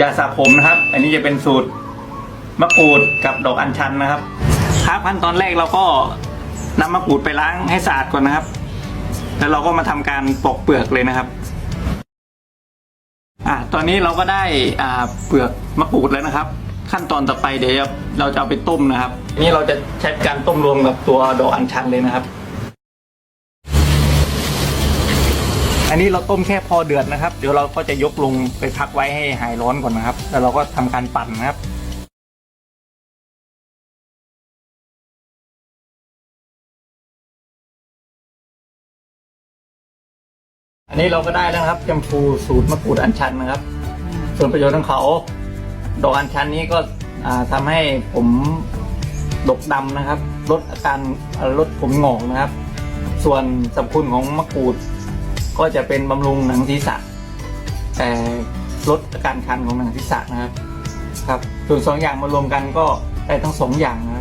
ยาสระผมนะครับ อันนี้จะเป็นสูตรมะกรูดกับดอกอัญชันนะครับ ครับขั้นตอนแรกเราก็นำมะกรูดไปล้างให้สะอาดก่อนนะครับ แล้วเราก็มาทำการปอกเปลือกเลยนะครับอ่าตอนนี้เราก็ได้อ่าเปลือกมะกรูดแล้วนะครับ ขั้นตอนต่อไปเดี๋ยวเราจะเอาไปต้มนะครับ นี่เราจะใช้การต้มรวมกับตัวดอกอัญชันเลยนะครับ อันนี้เราต้มแค่พอเดือดนะครับ เดี๋ยวเราก็จะยกลงไปพักไว้ให้หายร้อนก่อนนะครับ แล้วเราก็ทำการปั่นนะครับอันนี้เราก็ได้แล้วนะครับแชมพูสูตรมะกรูดอัญชันนะครับ ส่วนประโยชน์ของเขา ดอกอัญชันนี้ก็อ่าทำให้ผมดกดำนะครับ ลดอาการลดผมหงอกนะครับ ส่วนสรรพคุณของมะกรูด ก็จะเป็นบำรุงหนังศีรษะแต่ลดอาการคันของหนังศีรษะนะครับ ครับส่วนสองอย่างมารวมกันก็ได้ทั้งสองอย่างนะ